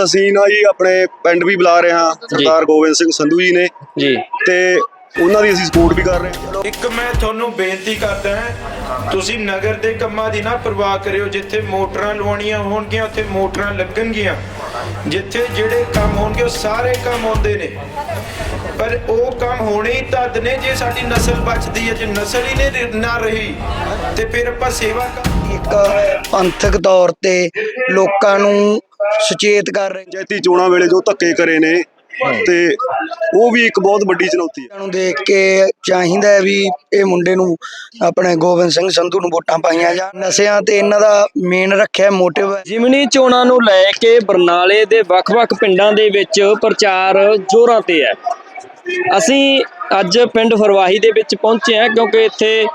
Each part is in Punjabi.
ਦਾ ਸੀਨ ਆ ਜੀ ਆਪਣੇ ਪਿੰਡ ਵੀ ਬੁਲਾ ਰਹੇ ਹਾਂ ਸਰਦਾਰ ਗੋਬਿੰਦ ਸਿੰਘ ਸੰਧੂ ਜੀ ਨੇ। ਜੀ। ਤੇ ਉਹਨਾਂ ਦੀ ਅਸੀਂ ਸਪੋਰਟ ਵੀ ਕਰ ਰਹੇ ਹਾਂ। ਇੱਕ ਮੈਂ ਤੁਹਾਨੂੰ ਬੇਨਤੀ ਕਰਦਾ ਹਾਂ ਤੁਸੀਂ ਨਗਰ ਦੇ ਕੰਮਾਂ ਦੀ ਨਾ ਪਰਵਾਹ ਕਰਿਓ ਜਿੱਥੇ ਮੋਟਰਾਂ ਲਵਾਉਣੀਆਂ ਹੋਣਗੀਆਂ ਉੱਥੇ ਮੋਟਰਾਂ ਲੱਗਣਗੀਆਂ। ਜਿੱਥੇ ਜਿਹੜੇ ਕੰਮ ਹੋਣਗੇ ਉਹ ਸਾਰੇ ਕੰਮ ਹੁੰਦੇ ਨੇ। ਪਰ ਉਹ ਕੰਮ ਹੋਣੇ ਹੀ ਤਦ ਨੇ ਜੇ ਸਾਡੀ ਨਸਲ ਬਚਦੀ ਹੈ ਜੇ ਨਸਲ ਹੀ ਨਹੀਂ ਨਾ ਰਹੀ ਤੇ ਫਿਰ ਆਪਾਂ ਸੇਵਾ ਕਰ ਇੱਕ ਪੰਥਕ ਤੌਰ ਤੇ ਲੋਕਾਂ ਨੂੰ ਸੁਚੇਤ ਕਰ ਰਹੇ ਪੰਚਾਇਤੀ ਚੋਣਾਂ ਵੇਲੇ ਜੋ ਧੱਕੇ ਕਰੇ ਨੇ ਤੇ ਉਹ ਵੀ ਇੱਕ ਬਹੁਤ ਵੱਡੀ ਚੁਣੌਤੀ ਹੈ। ਨੂੰ ਦੇਖ ਕੇ ਚਾਹੀਦਾ ਹੈ ਵੀ ਇਹ ਮੁੰਡੇ ਨੂੰ ਆਪਣੇ ਗੋਬਿੰਦ ਸਿੰਘ ਸੰਧੂ ਨੂੰ ਵੋਟਾਂ ਪਾਈਆਂ ਜਾਣ। ਨਸ਼ਿਆਂ ਤੇ ਇਹਨਾਂ ਦਾ ਮੇਨ ਰੱਖਿਆ ਮੋਟਿਵ ਹੈ। ਜਿਮਨੀ ਚੋਣਾਂ ਨੂੰ ਲੈ ਕੇ ਬਰਨਾਲੇ ਦੇ ਵੱਖ-ਵੱਖ ਪਿੰਡਾਂ ਦੇ ਵਿੱਚ ਪ੍ਰਚਾਰ ਜ਼ੋਰਾਂ ਤੇ ਹੈ। ਅਸੀਂ ਅੱਜ ਪਿੰਡ ਫਰਵਾਹੀ ਦੇ ਵਿੱਚ ਪਹੁੰਚੇ ਹਾਂ ਕਿਉਂਕਿ ਇੱਥੇ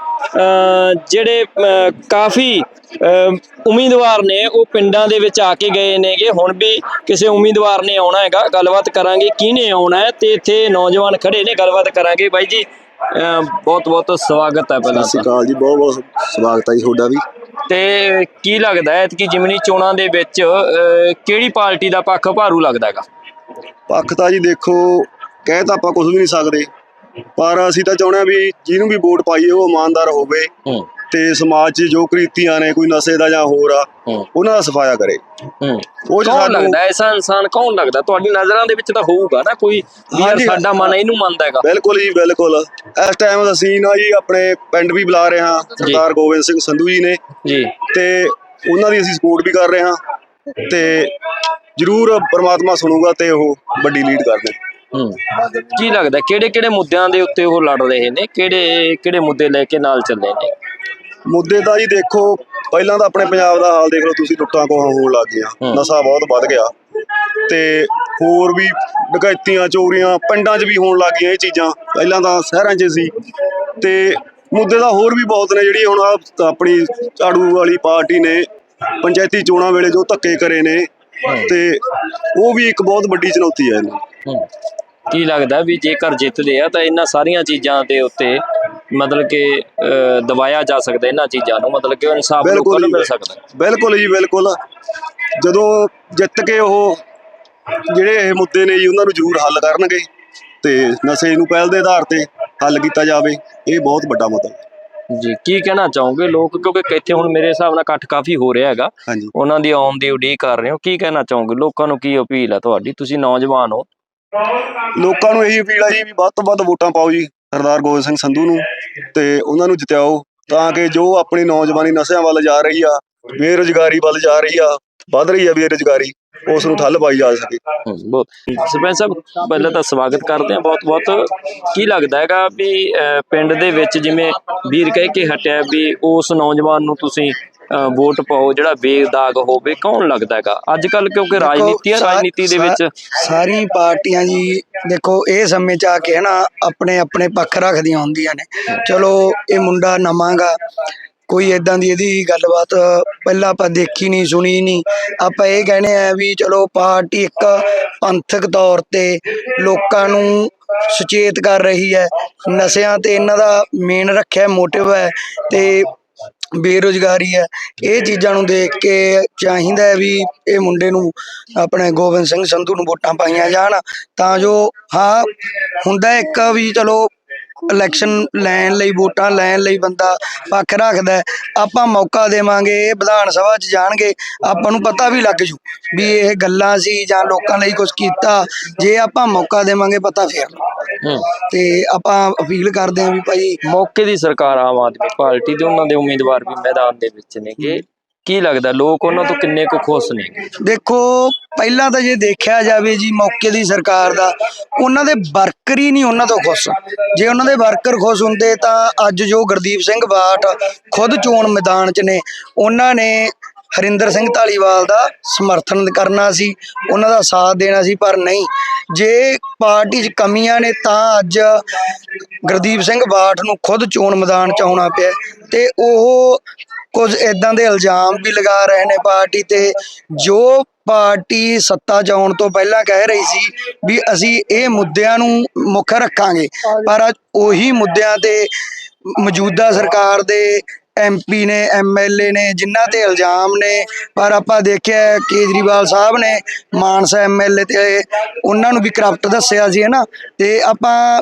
ਜਿਹੜੇ ਕਾਫੀ ਉਮੀਦਵਾਰ ਨੇ ਉਹ ਪਿੰਡਾਂ ਦੇ ਵਿੱਚ ਆ ਕੇ ਗਏ ਨੇਗੇ। ਹੁਣ ਵੀ ਕਿਸੇ ਉਮੀਦਵਾਰ ਨੇ ਆਉਣਾ ਹੈਗਾ ਗੱਲਬਾਤ ਕਰਾਂਗੇ ਕਿਹਨੇ ਆਉਣਾ ਹੈ ਤੇ ਇੱਥੇ ਨੌਜਵਾਨ ਖੜੇ ਨੇ ਗੱਲਬਾਤ ਕਰਾਂਗੇ। ਬਾਈ ਜੀ ਬਹੁਤ ਬਹੁਤ ਸਵਾਗਤ ਹੈ ਪਹਿਲਾਂ ਸਤਿ ਸ਼੍ਰੀ ਅਕਾਲ ਜੀ ਬਹੁਤ ਬਹੁਤ ਸਵਾਗਤ ਹੈ ਜੀ ਤੁਹਾਡਾ ਵੀ। ਤੇ ਕੀ ਲੱਗਦਾ ਹੈ ਕਿ ਜਿਮਨੀ ਚੋਣਾਂ ਦੇ ਵਿੱਚ ਕਿਹੜੀ ਪਾਰਟੀ ਦਾ ਪੱਖ ਭਾਰੂ ਲੱਗਦਾ ਹੈਗਾ? ਪੱਖ ਤਾਂ ਜੀ ਦੇਖੋ ਕਹਿ ਤਾਂ ਆਪਾਂ ਕੁਝ ਵੀ ਨਹੀਂ ਸਕਦੇ। ਪਰ ਅਸੀਂ ਤਾਂ ਚਾਹੁੰਦੇ ਹਾਂ ਵੀ ਜਿਹਨੂੰ ਵੀ ਵੋਟ ਪਾਈਏ ਉਹ ਇਮਾਨਦਾਰ ਹੋਵੇ ਤੇ ਸਮਾਜ 'ਚ ਜੋ ਕ੍ਰੀਤੀਆਂ ਨੇ ਕੋਈ ਨਸ਼ੇ ਦਾ ਜਾਂ ਹੋਰ ਆ ਉਹਨਾਂ ਦਾ ਸਫਾਇਆ ਕਰੇ। ਉਹ ਕੌਣ ਲੱਗਦਾ? ਐਸਾ ਇਨਸਾਨ ਕੌਣ ਲੱਗਦਾ? ਤੁਹਾਡੀ ਨਜ਼ਰਾਂ ਦੇ ਵਿੱਚ ਤਾਂ ਹੋਊਗਾ ਨਾ ਕੋਈ ਵੀ। ਸਾਡਾ ਮਨ ਇਹਨੂੰ ਮੰਨਦਾ ਹੈਗਾ। ਬਿਲਕੁਲ ਜੀ ਬਿਲਕੁਲ। ਇਸ ਟਾਈਮ ਦਾ ਸੀਨ ਆ ਜੀ ਆਪਣੇ ਪਿੰਡ ਵੀ ਬੁਲਾ ਰਹੇ ਹਾਂ। ਸਰਦਾਰ ਗੋਬਿੰਦ ਸਿੰਘ ਸੰਧੂ ਜੀ ਨੇ। ਜੀ। ਤੇ ਉਹਨਾਂ ਦੀ ਅਸੀਂ ਸਪੋਰਟ ਵੀ ਕਰ ਰਹੇ ਹਾਂ। ਤੇ ਜਰੂਰ ਪ੍ਰਮਾਤਮਾ ਸੁਣੂਗਾ ਤੇ ਉਹ ਵੱਡੀ ਲੀਡ ਕਰਦੇ ਹੂੰ। ਕੀ ਲੱਗਦਾ ਕਿਹੜੇ ਕਿਹੜੇ ਮੁੱਦਿਆਂ ਦੇ ਉੱਤੇ ਉਹ ਲੜ ਰਹੇ ਨੇ? ਕਿਹੜੇ ਕਿਹੜੇ ਮੁੱਦੇ ਲੈ ਕੇ ਨਾਲ ਚੱਲੇ ਨੇ? ਮੁੱਦੇ ਤਾਂ ਜੀ ਦੇਖੋ ਪਹਿਲਾਂ ਤਾਂ ਆਪਣੇ ਪੰਜਾਬ ਦਾ ਹਾਲ ਦੇਖ ਲਓ ਤੁਸੀਂ ਲੁੱਟਾਂ ਕੋਹਾਂ ਹੋਣ ਲੱਗ ਗਈਆਂ। ਨਸ਼ਾ ਬਹੁਤ ਵੱਧ ਗਿਆ। ਤੇ ਹੋਰ ਵੀ ਡਕੈਤੀਆਂ ਚੋਰੀਆਂ ਪਿੰਡਾਂ 'ਚ ਵੀ ਹੋਣ ਲੱਗ ਗਈਆਂ ਇਹ ਚੀਜ਼ਾਂ। ਪਹਿਲਾਂ ਤਾਂ ਸ਼ਹਿਰਾਂ 'ਚ ਸੀ। ਤੇ ਮੁੱਦੇ ਤਾਂ ਹੋਰ ਵੀ ਬਹੁਤ ਨੇ ਜਿਹੜੀ ਹੁਣ ਆਪਣੀ ਝਾੜੂ ਵਾਲੀ ਪਾਰਟੀ ਨੇ ਪੰਚਾਇਤੀ ਚੋਣਾਂ ਵੇਲੇ ਜੋ ਧੱਕੇ ਕਰੇ ਨੇ ਤੇ ਉਹ ਵੀ ਇੱਕ ਬਹੁਤ ਵੱਡੀ ਚੁਣੌਤੀ ਹੈ ਇਹਨੂੰ। ਕੀ ਲੱਗਦਾ ਵੀ ਜੇਕਰ ਜਿੱਤਦੇ ਆ ਤਾਂ ਇਹਨਾਂ ਸਾਰੀਆਂ ਚੀਜ਼ਾਂ ਦੇ ਉੱਤੇ ਮਤਲਬ ਕਿ ਅਹ, ਦਬਾਇਆ ਜਾ ਸਕਦਾ ਇਹਨਾਂ ਚੀਜ਼ਾਂ ਨੂੰ ਮਤਲਬ ਕਿ ਇਨਸਾਫ ਲੋਕਾਂ ਨੂੰ ਮਿਲ ਸਕਦਾ। ਬਿਲਕੁਲ ਜੀ ਬਿਲਕੁਲ। ਜਦੋਂ ਜਿੱਤ ਕੇ ਉਹ ਜਿਹੜੇ ਇਹ ਮੁੱਦੇ ਨੇ ਜੀ ਉਹਨਾਂ ਨੂੰ ਜ਼ਰੂਰ ਹੱਲ ਕਰਨਗੇ ਤੇ ਨਸ਼ੇ ਨੂੰ ਪਹਿਲ ਦੇ ਆਧਾਰ ਤੇ ਹੱਲ ਕੀਤਾ ਜਾਵੇ ਇਹ ਬਹੁਤ ਵੱਡਾ ਮੁੱਦਾ ਹੈ। ਜੀ ਕੀ ਕਹਿਣਾ ਚਾਹੋਗੇ? ਲੋਕ ਕਿਉਂਕਿ ਇੱਥੇ ਹੁਣ ਮੇਰੇ ਹਿਸਾਬ ਨਾਲ ਇਕੱਠ ਕਾਫੀ ਹੋ ਰਿਹਾ ਹੈਗਾ। ਉਹਨਾਂ ਦੀ ਆਉਣ ਦੀ ਉਡੀਕ ਕਰ ਰਹੇ ਹੋ। ਕੀ ਕਹਿਣਾ ਚਾਹੋਗੇ? ਲੋਕਾਂ ਨੂੰ ਕੀ ਅਪੀਲ ਹੈ ਤੁਹਾਡੀ? ਤੁਸੀਂ ਨੌਜਵਾਨ ਹੋ। ਲੋਕਾਂ ਨੂੰ ਇਹੀ ਅਪੀਲ ਆ ਜੀ ਵੀ ਵੱਧ ਤੋਂ ਵੱਧ ਵੋਟਾਂ ਪਾਓ ਜੀ ਸਰਦਾਰ ਗੋਬਿੰਦ ਸਿੰਘ ਸੰਧੂ ਨੂੰ ਤੇ ਉਹਨਾਂ ਨੂੰ ਜਿਤਾਓ ਤਾਂ ਕਿ ਜੋ ਆਪਣੀ ਨੌਜਵਾਨੀ ਨਸ਼ਿਆਂ ਵੱਲ ਜਾ ਰਹੀ ਆ ਬੇਰੁਜ਼ਗਾਰੀ ਵੱਲ ਜਾ ਰਹੀ ਆ ਵੱਧ ਰਹੀ ਆ ਬੇਰੁਜ਼ਗਾਰੀ ਉਸ ਨੂੰ ਠੱਲ ਪਾਈ ਜਾ ਸਕੇ। ਬਹੁਤ। ਸਰਪੰਚ ਸਾਹਿਬ ਪਹਿਲਾਂ ਤਾਂ ਸਵਾਗਤ ਕਰਦੇ ਹਾਂ ਬਹੁਤ ਬਹੁਤ। ਕੀ ਲੱਗਦਾ ਹੈਗਾ ਵੀ ਅਹ, ਪਿੰਡ ਦੇ ਵਿੱਚ ਜਿਵੇਂ ਵੀਰ ਕਹਿ ਕੇ ਹਟਿਆ ਵੀ ਉਸ ਨੌਜਵਾਨ ਨੂੰ ਤੁਸੀਂ ਵੋਟ ਪਾਓ ਜਿਹੜਾ ਬੇਦਾਗ ਹੋਵੇ ਕੌਣ ਲੱਗਦਾ ਹੈਗਾ? ਅੱਜ ਕੱਲ ਕਿਉਂਕਿ ਰਾਜਨੀਤੀ ਹੈ ਰਾਜਨੀਤੀ ਦੇ ਵਿੱਚ ਸਾਰੀ ਪਾਰਟੀਆਂ ਜੀ ਦੇਖੋ ਇਹ ਸਮੇਂ ਚ ਆ ਕੇ ਹਨਾ ਆਪਣੇ ਆਪਣੇ ਪੱਖ ਰੱਖਦੀਆਂ ਹੁੰਦੀਆਂ ਨੇ। ਚਲੋ ਇਹ ਮੁੰਡਾ ਨਵਾਂਗਾ ਕੋਈ ਇਦਾਂ ਦੀ ਇਹਦੀ ਗੱਲਬਾਤ ਪਹਿਲਾਂ ਆਪਾਂ ਦੇਖੀ ਨਹੀਂ ਸੁਣੀ ਨਹੀਂ। ਆਪਾਂ ਇਹ ਕਹਿੰਦੇ ਆ ਵੀ ਚਲੋ ਪਾਰਟੀ ਇੱਕ ਪੰਥਕ ਤੌਰ ਤੇ ਲੋਕਾਂ ਨੂੰ ਸੁਚੇਤ ਕਰ ਰਹੀ ਹੈ। ਨਸ਼ਿਆਂ ਤੇ ਇਹਨਾਂ ਦਾ ਮੇਨ ਰੱਖਿਆ ਮੋਟਿਵ ਹੈ ਤੇ ਬੇਰੁਜ਼ਗਾਰੀ ਹੈ। ਇਹ ਚੀਜ਼ਾਂ ਨੂੰ ਦੇਖ ਕੇ ਚਾਹੀਦਾ ਹੈ ਵੀ ਇਹ ਮੁੰਡੇ ਨੂੰ ਆਪਣੇ ਗੋਬਿੰਦ ਸਿੰਘ ਸੰਧੂ ਨੂੰ ਵੋਟਾਂ ਪਾਈਆਂ ਜਾਣ। ਤਾਂ ਜੋ ਹਾਂ ਹੁੰਦਾ ਇੱਕ ਵੀ ਚਲੋ ਇਲੈਕਸ਼ਨ ਲੈਣ ਲਈ ਵੋਟਾਂ ਲੈਣ ਲਈ ਬੰਦਾ ਪੱਖ ਰੱਖਦਾ। ਆਪਾਂ ਮੌਕਾ ਦੇਵਾਂਗੇ ਇਹ ਵਿਧਾਨ ਸਭਾ 'ਚ ਜਾਣਗੇ। ਆਪਾਂ ਨੂੰ ਪਤਾ ਵੀ ਲੱਗ ਜੂ ਵੀ ਇਹ ਗੱਲਾਂ ਸੀ ਜਾਂ ਲੋਕਾਂ ਲਈ ਕੁਝ ਕੀਤਾ। ਜੇ ਆਪਾਂ ਮੌਕਾ ਦੇਵਾਂਗੇ ਪਤਾ ਫੇਰ ਤੇ ਆਪਾਂ ਅਪੀਲ ਕਰਦੇ ਹਾਂ ਵੀ ਭਾਈ ਮੌਕੇ ਦੀ ਸਰਕਾਰ ਆਮ ਆਦਮੀ ਪਾਰਟੀ ਦੇ ਉਹਨਾਂ ਦੇ ਉਮੀਦਵਾਰ ਵੀ ਮੈਦਾਨ ਦੇ ਵਿੱਚ ਨੇਗੇ ਕੀ ਲੱਗਦਾ ਲੋਕ ਉਹਨਾਂ ਤੋਂ ਕਿੰਨੇ ਕੁ ਖੁਸ਼ ਨੇ? ਦੇਖੋ ਪਹਿਲਾਂ ਤਾਂ ਜੇ ਦੇਖਿਆ ਜਾਵੇ ਜੀ ਮੌਕੇ ਦੀ ਸਰਕਾਰ ਦਾ ਉਹਨਾਂ ਦੇ ਵਰਕਰ ਹੀ ਨਹੀਂ ਉਹਨਾਂ ਤੋਂ ਖੁਸ਼। ਜੇ ਉਹਨਾਂ ਦੇ ਵਰਕਰ ਖੁਸ਼ ਹੁੰਦੇ ਤਾਂ ਅੱਜ ਜੋ ਗੁਰਦੀਪ ਸਿੰਘ ਬਾਠ ਖੁਦ ਚੋਣ ਮੈਦਾਨ 'ਚ ਨੇ ਉਹਨਾਂ ਨੇ ਹਰਿੰਦਰ ਸਿੰਘ ਢਾਲੀਵਾਲ ਦਾ ਸਮਰਥਨ ਕਰਨਾ ਸੀ, ਉਹਨਾਂ ਦਾ ਸਾਥ ਦੇਣਾ ਸੀ, ਪਰ ਨਹੀਂ। ਜੇ ਪਾਰਟੀ 'ਚ ਕਮੀਆਂ ਨੇ ਤਾਂ ਅੱਜ ਗੁਰਦੀਪ ਸਿੰਘ ਬਾਠ ਨੂੰ ਖੁਦ ਚੋਣ ਮੈਦਾਨ 'ਚ ਆਉਣਾ ਪਿਆ ਤੇ ਉਹ ਕੁਝ ਇਦਾਂ ਦੇ ਇਲਜ਼ਾਮ ਵੀ ਲਗਾ ਰਹੇ ਨੇ ਪਾਰਟੀ ਤੇ। ਜੋ ਪਾਰਟੀ ਸੱਤਾ 'ਚ ਆਉਣ ਤੋਂ ਪਹਿਲਾਂ ਕਹਿ ਰਹੀ ਸੀ ਵੀ ਅਸੀਂ ਇਹ ਮੁੱਦਿਆਂ ਨੂੰ ਮੁੱਖ ਰੱਖਾਂਗੇ, ਪਰ ਅੱਜ ਉਹੀ ਮੁੱਦਿਆਂ ਤੇ ਮੌਜੂਦਾ ਸਰਕਾਰ ਦੇ ਐਮਪੀ ਨੇ ਐਮਐਲਏ ਨੇ ਜਿਨ੍ਹਾਂ ਤੇ ਇਲਜ਼ਾਮ ਨੇ ਪਰ ਆਪਾਂ ਦੇਖਿਆ ਕੇਜਰੀਵਾਲ ਸਾਹਿਬ ਨੇ ਮਾਨਸਾ ਐਮਐਲਏ ਤੇ ਉਹਨਾਂ ਨੂੰ ਵੀ ਕਰਪਟ ਦੱਸਿਆ ਸੀ ਹਨਾ? ਤੇ ਆਪਾਂ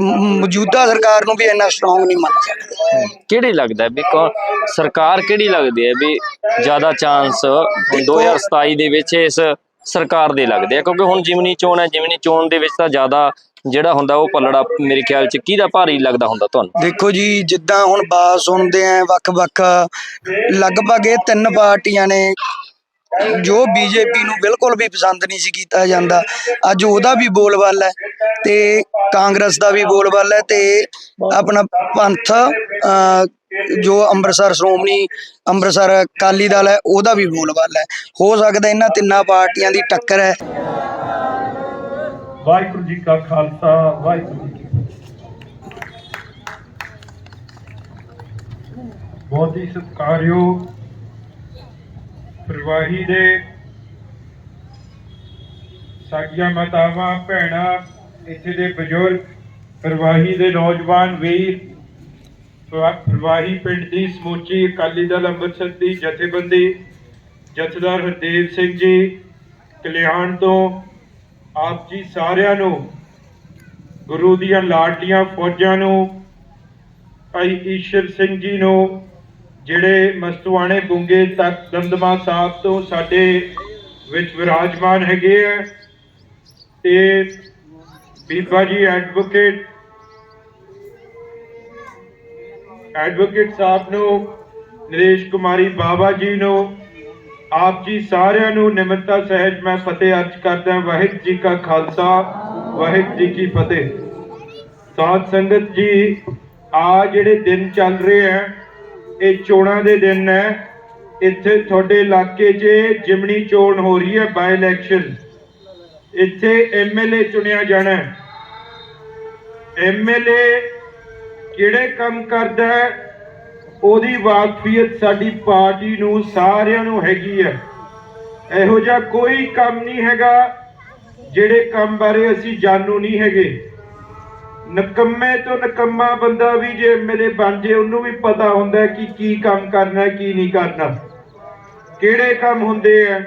ਮੌਜੂਦਾ ਸਰਕਾਰ ਨੂੰ ਵੀ ਇੰਨਾ ਸਟਰੋਂਗ ਨਹੀਂ ਮੰਨ ਸਕਦੇ। ਕਿਹੜੀ ਲੱਗਦਾ ਵੀ ਕੌਣ ਸਰਕਾਰ ਕਿਹੜੀ ਲੱਗਦੀ ਹੈ ਵੀ ਜ਼ਿਆਦਾ ਚਾਂਸ 2027 ਦੇ ਵਿੱਚ ਇਸ ਸਰਕਾਰ ਦੇ ਲੱਗਦੇ ਆ ਕਿਉਂਕਿ ਹੁਣ ਜਿਮਨੀ ਚੋਣ ਹੈ ਜਿਮਨੀ ਚੋਣ ਦੇ ਵਿੱਚ ਤਾਂ ਜ਼ਿਆਦਾ ਜਿਹੜਾ ਹੁੰਦਾ ਉਹ ਪੱਲੜਾ ਮੇਰੇ ਖਿਆਲ ਚ ਕਿਹਦਾ ਭਾਰੀ ਲੱਗਦਾ ਹੁੰਦਾ ਤੁਹਾਨੂੰ? ਦੇਖੋ ਜੀ ਜਿੱਦਾਂ ਹੁਣ ਬਾਤ ਸੁਣਦੇ ਆ ਵੱਖ-ਵੱਖ ਲਗਭਗ ਇਹ ਤਿੰਨ ਪਾਰਟੀਆਂ ਨੇ ਜੋ ਬੀਜੇਪੀ ਨੂੰ ਬਿਲਕੁਲ ਵੀ ਪਸੰਦ ਨਹੀਂ ਸੀ ਕੀਤਾ ਜਾਂਦਾ। ਅੱਜ ਉਹਦਾ ਵੀ ਬੋਲਬਾਲ ਹੈ ਤੇ ਕਾਂਗਰਸ ਦਾ ਵੀ ਬੋਲਬਾਲ ਹੈ ਤੇ ਆਪਣਾ ਪੰਥ ਅਹ, ਜੋ ਅੰਮ੍ਰਿਤਸਰ ਸ਼੍ਰੋਮਣੀ ਅੰਮ੍ਰਿਤਸਰ ਅਕਾਲੀ ਦਲ ਹੈ, ਉਹਦਾ ਵੀ ਬੋਲਬਾਲਾ ਹੈ। ਹੋ ਸਕਦਾ ਇਹਨਾਂ ਤਿੰਨਾਂ ਪਾਰਟੀਆਂ ਦੀ ਟੱਕਰ ਹੈ। ਵਾਹਿਗੁਰੂ ਜੀ ਕਾ ਖਾਲਸਾ, ਵਾਹਿਗੁਰੂ ਜੀ ਬਹੁਤ ਹੀ ਸਤਿਕਾਰਯੋਗ ਪ੍ਰਵਾਹੀ ਦੇ ਸਾਡੀਆਂ ਮਾਤਾਵਾਂ, ਭੈਣਾਂ, ਇੱਥੇ ਦੇ ਬਜ਼ੁਰਗ, ਪ੍ਰਵਾਹੀ ਦੇ ਨੌਜਵਾਨ ਵੀਰ ਪ੍ਰਵਾ- ਪਿੰਡ ਦੀ ਸਮੁੱਚੀ ਅਕਾਲੀ ਦਲ ਅੰਮ੍ਰਿਤਸਰ ਦੀ ਜਥੇਬੰਦੀ, ਜਥੇਦਾਰ ਹਰਦੇਵ ਸਿੰਘ ਜੀ, ਕਲਿਆਣ ਤੋਂ ਆਪ ਜੀ ਸਾਰਿਆਂ ਨੂੰ, ਗੁਰੂ ਦੀਆਂ ਲਾਡਲੀਆਂ ਫੌਜਾਂ ਨੂੰ, ਭਾਈ ਈਸ਼ਰ ਸਿੰਘ ਜੀ ਨੂੰ, ਜਿਹੜੇ ਮਸਤਵਾਣੇ ਬੁੰਗੇ ਤੱਕ ਦਮਦਮਾ ਸਾਹਿਬ ਤੋਂ ਸਾਡੇ ਵਿੱਚ ਵਿਰਾਜਮਾਨ ਹੈਗੇ ਆ, ਤੇ ਬੀਬਾ ਜੀ ਐਡਵੋਕੇਟ ਐਡਵੋਕੇਟ ਸਾਹਿਬ ਨੂੰ, ਨਰੇਸ਼ ਕੁਮਾਰੀ ਬਾਬਾ ਜੀ ਨੂੰ, ਆਪ ਜੀ ਸਾਰਿਆਂ ਨੂੰ ਨਿਮਰਤਾ ਸਹਿਜ ਮੈਂ ਫਤਿਹ ਅਰਜ ਕਰਦਾ ਵਾਹਿਗੁਰੂ ਜੀ ਕਾ ਖਾਲਸਾ, ਵਾਹਿਗੁਰੂ ਜੀ ਕੀ ਫਤਿਹ। ਸਾਧ ਸੰਗਤ ਜੀ, ਆ ਜਿਹੜੇ ਦਿਨ ਚੱਲ ਰਹੇ ਆ, ਇਹ ਚੋਣਾਂ ਦੇ ਦਿਨ ਹੈ ਇੱਥੇ ਤੁਹਾਡੇ ਇਲਾਕੇ 'ਚ ਜਿਮਣੀ ਚੋਣ ਹੋ ਰਹੀ ਹੈ ਬਾਈ ਇਲੈਕਸ਼ਨ ਇੱਥੇ ਐਮਐਲਏ ਚੁਣਿਆ ਜਾਣਾ ਹੈ। ਐਮਐਲਏ ਕਿਹੜੇ ਕੰਮ ਕਰਦਾ ਹੈ, ਉਹਦੀ ਵਾਕਫੀਅਤ ਸਾਡੀ ਪਾਰਟੀ ਨੂੰ, ਸਾਰਿਆਂ ਨੂੰ ਹੈਗੀ ਹੈ। ਇਹੋ ਜਿਹਾ ਕੋਈ ਕੰਮ ਨਹੀਂ ਹੈਗਾ, ਜਿਹੜੇ ਕੰਮ ਬਾਰੇ ਅਸੀਂ ਜਾਣੂ ਨਹੀਂ ਹੈਗੇ। ਨਕੰਮੇ ਤੋਂ ਨਕੰਮਾ ਬੰਦਾ ਵੀ ਜੇ ਐਮਐਲਏ ਬਣ ਜੇ, ਉਹਨੂੰ ਵੀ ਪਤਾ ਹੁੰਦਾ ਕਿ ਕੀ ਕੰਮ ਕਰਨਾ ਹੈ, ਕੀ ਨਹੀਂ ਕਰਨਾ। ਕਿਹੜੇ ਕੰਮ ਹੁੰਦੇ ਆ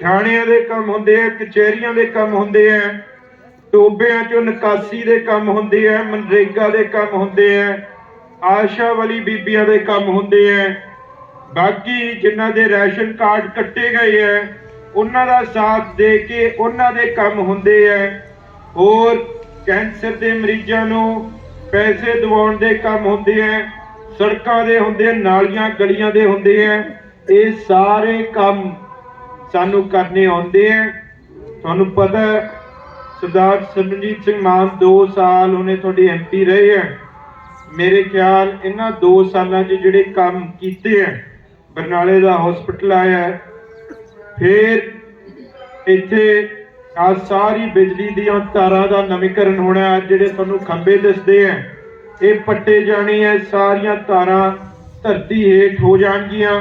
ਥਾਣਿਆਂ ਦੇ ਕੰਮ ਹੁੰਦੇ ਆ ਕਚਹਿਰੀਆਂ ਦੇ ਕੰਮ ਹੁੰਦੇ ਆ ਟੋਬਿਆਂ ਚੋਂ ਨਿਕਾਸੀ ਦੇ ਕੰਮ ਹੁੰਦੇ ਆ ਮਨਰੇਗਾ ਦੇ ਕੰਮ ਹੁੰਦੇ ਆ ਆਸ਼ਾ ਵਾਲੀ ਬੀਬੀਆਂ ਦੇ ਕੰਮ ਹੁੰਦੇ ਆ ਬਾਕੀ ਜਿਨ੍ਹਾਂ ਦੇ ਰੈਸ਼ਨ ਕਾਰਡ ਕੱਟੇ ਗਏ ਆ ਉਹਨਾਂ ਦਾ ਸਾਥ ਦੇ ਕੇ ਉਹਨਾਂ ਦੇ ਕੰਮ ਹੁੰਦੇ ਆ ਹੋਰ ਕੈਂਸਰ ਦੇ ਮਰੀਜ਼ਾਂ ਨੂੰ ਪੈਸੇ ਦਿਵਾਉਣ ਦੇ ਕੰਮ ਹੁੰਦੇ ਆ ਸੜਕਾਂ ਦੇ ਹੁੰਦੇ ਨਾਲੀਆਂ, ਗਲੀਆਂ ਦੇ ਹੁੰਦੇ ਆ ਇਹ ਸਾਰੇ ਕੰਮ ਸਾਨੂੰ ਕਰਨੇ ਆਉਂਦੇ ਆ ਤੁਹਾਨੂੰ ਪਤਾ ਸਰਦਾਰ ਸਿਮਰਨਜੀਤ ਸਿੰਘ ਮਾਨ 2 ਸਾਲ ਉਹਨੇ ਤੁਹਾਡੀ ਐਮਪੀ ਰਹੇ ਹੈ। ਮੇਰੇ ਖਿਆਲ ਇਹਨਾਂ 2 ਸਾਲਾਂ 'ਚ ਜਿਹੜੇ ਕੰਮ ਕੀਤੇ ਹੈ, ਬਰਨਾਲੇ ਦਾ ਹਸਪੀਟਲ ਆਇਆ ਫਿਰ ਇੱਥੇ ਆ ਸਾਰੀ ਬਿਜਲੀ ਦੀਆਂ ਤਾਰਾਂ ਦਾ ਨਵੀਕਰਨ ਹੋਣਾ ਜਿਹੜੇ ਤੁਹਾਨੂੰ ਖੰਭੇ ਦਿਸਦੇ ਆ ਇਹ ਪੱਟੇ ਜਾਣੇ ਆ ਸਾਰੀਆਂ ਤਾਰਾਂ ਧਰਤੀ ਹੇਠ ਹੋ ਜਾਣਗੀਆਂ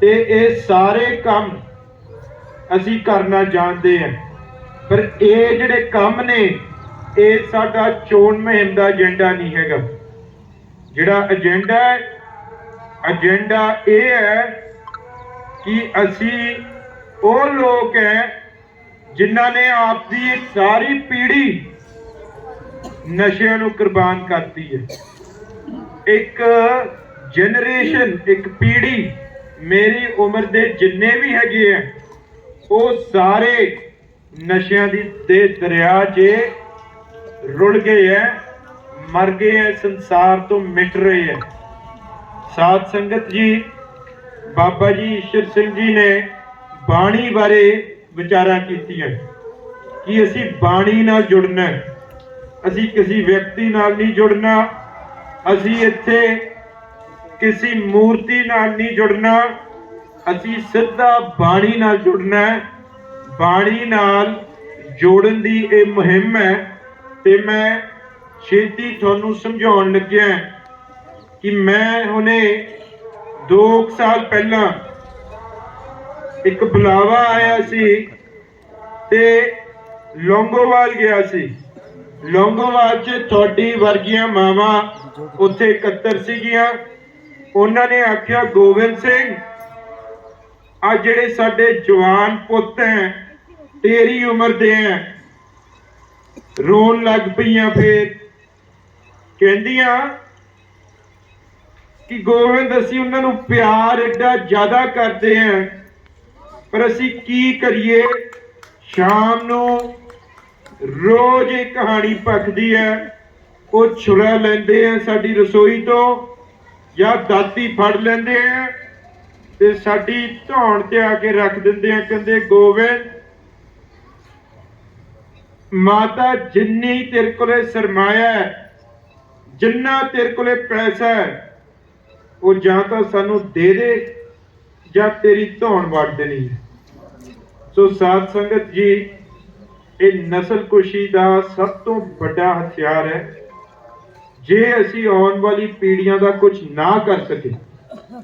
ਤੇ ਇਹ ਸਾਰੇ ਕੰਮ ਅਸੀਂ ਕਰਨਾ ਜਾਣਦੇ ਹਾਂ। ਪਰ ਇਹ ਜਿਹੜੇ ਕੰਮ ਨੇ, ਇਹ ਸਾਡਾ ਚੋਣ ਮੁਹਿੰਮ ਦਾ ਏਜੰਡਾ ਨਹੀਂ ਹੈਗਾ। ਜਿਹੜਾ ਏਜੰਡਾ ਹੈ ਏਜੰਡਾ ਇਹ ਹੈ ਕਿ ਅਸੀਂ ਉਹ ਲੋਕ ਹੈ ਜਿਨ੍ਹਾਂ ਨੇ ਆਪ ਦੀ ਸਾਰੀ ਪੀੜ੍ਹੀ ਨਸ਼ਿਆਂ ਨੂੰ ਕੁਰਬਾਨ ਕਰਤੀ ਹੈ। ਇੱਕ ਜਨਰੇਸ਼ਨ ਇੱਕ ਪੀੜ੍ਹੀ ਮੇਰੀ ਉਮਰ ਦੇ ਜਿੰਨੇ ਵੀ ਹੈਗੇ ਆ, ਉਹ ਸਾਰੇ ਨਸ਼ਿਆਂ ਦੀ ਦੇ ਦਰਿਆ 'ਚ ਰੁੜ ਗਏ ਐ, ਮਰ ਗਏ ਐ, ਸੰਸਾਰ ਤੋਂ ਮਿਟ ਰਹੇ ਐ। ਸਾਧ ਸੰਗਤ ਜੀ, ਬਾਬਾ ਜੀ ਈਸ਼ਰ ਸਿੰਘ ਜੀ ਨੇ ਬਾਣੀ ਬਾਰੇ ਵਿਚਾਰਾਂ ਕੀਤੀਆਂ। ਕਿ ਅਸੀਂ ਬਾਣੀ ਨਾਲ ਜੁੜਨਾ ਅਸੀਂ ਕਿਸੇ ਵਿਅਕਤੀ ਨਾਲ ਨਹੀਂ ਜੁੜਨਾ। ਅਸੀਂ ਇੱਥੇ ਕਿਸੇ ਮੂਰਤੀ ਨਾਲ ਨਹੀਂ ਜੁੜਨਾ। ਅਸੀਂ ਸਿੱਧਾ ਬਾਣੀ ਨਾਲ ਜੁੜਨਾ ਹੈ ਬਾਣੀ ਨਾਲ ਜੋੜਨ ਦੀ ਇਹ ਮੁਹਿੰਮ ਹੈ ਤੇ ਮੈਂ ਛੇਤੀ ਤੁਹਾਨੂੰ ਸਮਝਾਉਣ ਲੱਗਿਆ ਕਿ ਮੈਂ ਹੁਣੇ 2 ਸਾਲ ਪਹਿਲਾਂ ਇੱਕ ਬੁਲਾਵਾ ਆਇਆ ਸੀ ਤੇ ਲੌਂਗੋਵਾਲ ਗਿਆ ਸੀ। ਲੌਂਗੋਵਾਲ 'ਚ ਤੁਹਾਡੀ ਵਰਗੀਆਂ ਮਾਵਾਂ ਉੱਥੇ ਇਕੱਤਰ ਸੀਗੀਆਂ। ਉਹਨਾਂ ਨੇ ਆਖਿਆ, ਗੋਬਿੰਦ ਸਿੰਘ ਆ ਜਿਹੜੇ ਸਾਡੇ ਜਵਾਨ ਪੁੱਤ ਹੈ ਤੇਰੀ ਉਮਰ ਦੇ ਐ ਰੋਣ ਲੱਗ ਪਈਆਂ ਫੇਰ। ਕਹਿੰਦੀਆਂ ਕਿ ਗੋਬਿੰਦ, ਅਸੀਂ ਉਹਨਾਂ ਨੂੰ ਪਿਆਰ ਐਡਾ ਜ਼ਿਆਦਾ ਕਰਦੇ ਆਂ, ਪਰ ਅਸੀਂ ਕੀ ਕਰੀਏ? ਸ਼ਾਮ ਨੂੰ ਰੋਜ਼ ਇਹ ਕਹਾਣੀ ਪੱਕਦੀ ਹੈ ਉਹ ਛੁਰਾ ਲੈਂਦੇ ਆ ਸਾਡੀ ਰਸੋਈ ਤੋਂ ਜਾਂ ਦਾਤੀ ਫੜ ਲੈਂਦੇ ਆ ਤੇ ਸਾਡੀ ਧੌਣ ਤੇ ਆ ਕੇ ਰੱਖ ਦਿੰਦੇ ਆ। ਕਹਿੰਦੇ, ਗੋਬਿੰਦ ਮਾਤਾ ਜਿੰਨੀ ਤੇਰੇ ਕੋਲੇ ਸਰਮਾਇਆ ਜਿੰਨਾ ਤੇਰੇ ਕੋਲੇ ਪੈਸਾ ਉਹ ਜਾਂ ਤਾਂ ਸਾਨੂੰ ਦੇ ਦੇ ਜਾਂ ਤੇਰੀ ਧੌਣ ਵੱਢ ਦੇਣੀ ਸੋ ਸਾਧ ਸੰਗਤ ਜੀ, ਇਹ ਨਸਲ ਕੁਸ਼ੀ ਦਾ ਸਭ ਤੋਂ ਵੱਡਾ ਹਥਿਆਰ ਹੈ। ਜੇ ਅਸੀਂ ਆਉਣ ਵਾਲੀ ਪੀੜ੍ਹੀਆਂ ਦਾ ਕੁਝ ਨਾ ਕਰ ਸਕੇ,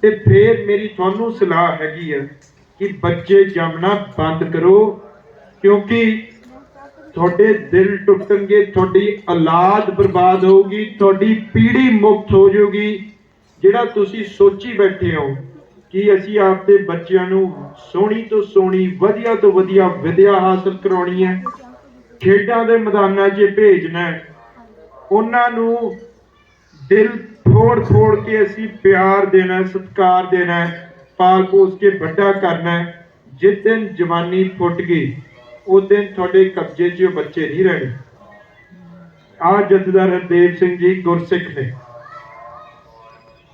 ਤੇ ਫੇਰ ਮੇਰੀ ਤੁਹਾਨੂੰ ਸਲਾਹ ਹੈਗੀ ਹੈ ਕਿ ਬੱਚੇ ਜੰਮਣਾ ਬੰਦ ਕਰੋ, ਕਿਉਂਕਿ ਤੁਹਾਡੇ ਦਿਲ ਟੁੱਟਣਗੇ ਤੁਹਾਡੀ ਔਲਾਦ ਬਰਬਾਦ ਹੋਊਗੀ ਤੁਹਾਡੀ ਪੀੜ੍ਹੀ ਮੁਕਤ ਹੋ ਜਾਊਗੀ। ਜਿਹੜਾ ਤੁਸੀਂ ਸੋਚੀ ਬੈਠੇ ਹੋ ਕਿ ਅਸੀਂ ਆਪਦੇ ਬੱਚਿਆਂ ਨੂੰ ਸੋਹਣੀ ਤੋਂ ਸੋਹਣੀ ਵਧੀਆ ਤੋਂ ਵਧੀਆ ਵਿਦਿਆ ਹਾਸਲ ਕਰਾਉਣੀ ਹੈ ਖੇਡਾਂ ਦੇ ਮੈਦਾਨਾਂ 'ਚ ਭੇਜਣਾ ਉਹਨਾਂ ਨੂੰ ਦਿਲ ਫੋੜ ਫੋੜ ਕੇ ਅਸੀਂ ਪਿਆਰ ਦੇਣਾ ਸਤਿਕਾਰ ਦੇਣਾ ਹੈ, ਪਾਲ ਪੋਸ ਕੇ ਵੱਡਾ ਕਰਨਾ ਜਿਸ ਦਿਨ ਜਵਾਨੀ ਫੁੱਟ ਗਈ। ਉਸ ਦਿਨ ਤੁਹਾਡੇ ਕਬਜ਼ੇ 'ਚ ਬੱਚੇ ਨਹੀਂ ਰਹਿਣੇ। ਆ ਜਥੇਦਾਰ ਹਰਦੇਵ ਸਿੰਘ ਜੀ ਗੁਰਸਿੱਖ ਨੇ।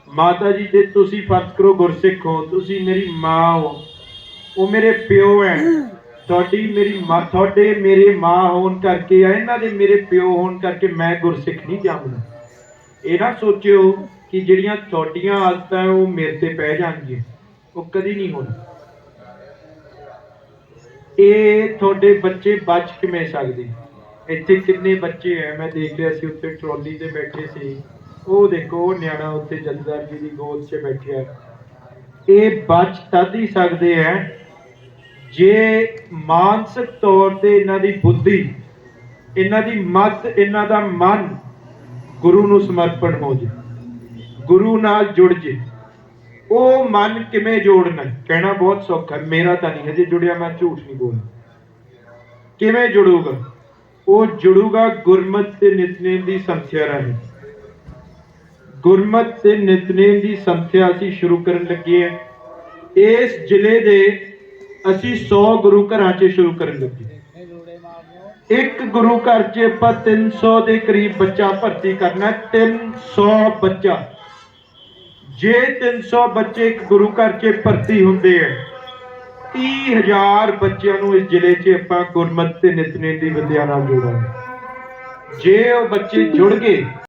ਮਾਤਾ ਜੀ, ਜੇ ਤੁਸੀਂ ਫਰਜ਼ ਕਰੋ ਗੁਰਸਿੱਖ ਹੋ, ਤੁਸੀਂ ਮੇਰੀ ਮਾਂ ਹੋ। ਉਹ ਮੇਰੇ ਪਿਓ ਹੈ ਤੁਹਾਡੀ ਮੇਰੀ ਮਾਂ, ਤੁਹਾਡੇ ਮੇਰੇ ਮਾਂ ਹੋਣ ਕਰਕੇ ਆ, ਇਹਨਾਂ ਦੇ ਮੇਰੇ ਪਿਓ ਹੋਣ ਕਰਕੇ ਮੈਂ ਗੁਰਸਿੱਖ ਨਹੀਂ ਜੰਮਦਾ ਇਹ ਨਾ ਸੋਚਿਓ ਕਿ ਜਿਹੜੀਆਂ ਤੁਹਾਡੀਆਂ ਆਦਤਾਂ ਉਹ ਮੇਰੇ ਤੇ ਪੈ ਜਾਣਗੀਆਂ। ਉਹ ਕਦੀ ਨਹੀਂ ਹੋਣੀ ਇਹ ਤੁਹਾਡੇ ਬੱਚੇ ਬਚ ਕਿਵੇਂ ਸਕਦੇ? ਇੱਥੇ ਕਿੰਨੇ ਬੱਚੇ ਐ ਮੈਂ ਦੇਖ ਰਿਹਾ ਸੀ ਉੱਤੇ ਟਰਾਲੀ ਤੇ ਬੈਠੇ ਸੀ। ਉਹ ਦੇਖੋ, ਉਹ ਨਿਆਣਾ ਉੱਤੇ ਜਲਦਾਰ ਜੀ ਦੀ ਗੋਦ 'ਚ ਬੈਠਿਆ। ਇਹ ਬਚ ਤਦ ਹੀ ਸਕਦੇ ਐ ਜੇ ਮਾਨਸਿਕ ਤੌਰ ਤੇ ਇਹਨਾਂ ਦੀ ਬੁੱਧੀ, ਇਹਨਾਂ ਦੀ ਮਤ, ਇਹਨਾਂ ਦਾ ਮਨ ਗੁਰੂ ਨੂੰ ਸਮਰਪਣ ਹੋ ਜੇ, ਗੁਰੂ ਨਾਲ ਜੁੜ ਜੇ। ਉਹ ਮਨ ਕਿਵੇਂ ਜੋੜਨਾ ਕਹਿਣਾ ਬਹੁਤ ਸੌਖਾ ਮੇਰਾ ਤਾਂ ਨਹੀਂ, ਹਜੇ ਜੁੜਿਆ ਮੈਂ ਝੂਠ ਨਹੀਂ ਬੋਲਦਾ। ਕਿਵੇਂ ਜੁੜੂਗਾ? ਉਹ ਜੁੜੂਗਾ ਗੁਰਮਤ ਤੇ ਨਿਤਨੇਮ ਦੀ ਸੰਥਿਆ ਰਾਹੀਂ। ਗੁਰਮਤ ਤੇ ਨਿਤਨੇਮ ਦੀ ਸੰਥਿਆ ਅਸੀਂ ਸ਼ੁਰੂ ਕਰਨ ਲੱਗੇ ਹਾਂ। ਇਸ ਜ਼ਿਲ੍ਹੇ ਦੇ ਅਸੀਂ 100 ਗੁਰੂ ਘਰਾਂ 'ਚ ਸ਼ੁਰੂ ਕਰਨ ਲੱਗੇ ਇੱਕ ਗੁਰੂ ਘਰ 'ਚ ਆਪਾਂ 300 ਦੇ ਕਰੀਬ ਬੱਚਾ ਭਰਤੀ ਕਰਨਾ ਹੈ। 300 ਬੱਚਾ। ਜੇ 300 ਬੱਚੇ ਇੱਕ ਗੁਰੂ ਘਰ 'ਚ ਭਰਤੀ ਹੁੰਦੇ ਹੈ 30000 ਬੱਚਿਆਂ ਨੂੰ ਇਸ ਜ਼ਿਲ੍ਹੇ 'ਚ ਆਪਾਂ ਗੁਰਮਤਿ ਤੇ ਨਿਤਨੇਮ ਦੀ ਵਿਦਿਆ ਨਾਲ ਜੋੜਾਂਗੇ। ਜੇ ਉਹ ਬੱਚੇ ਜੁੜ ਗਏ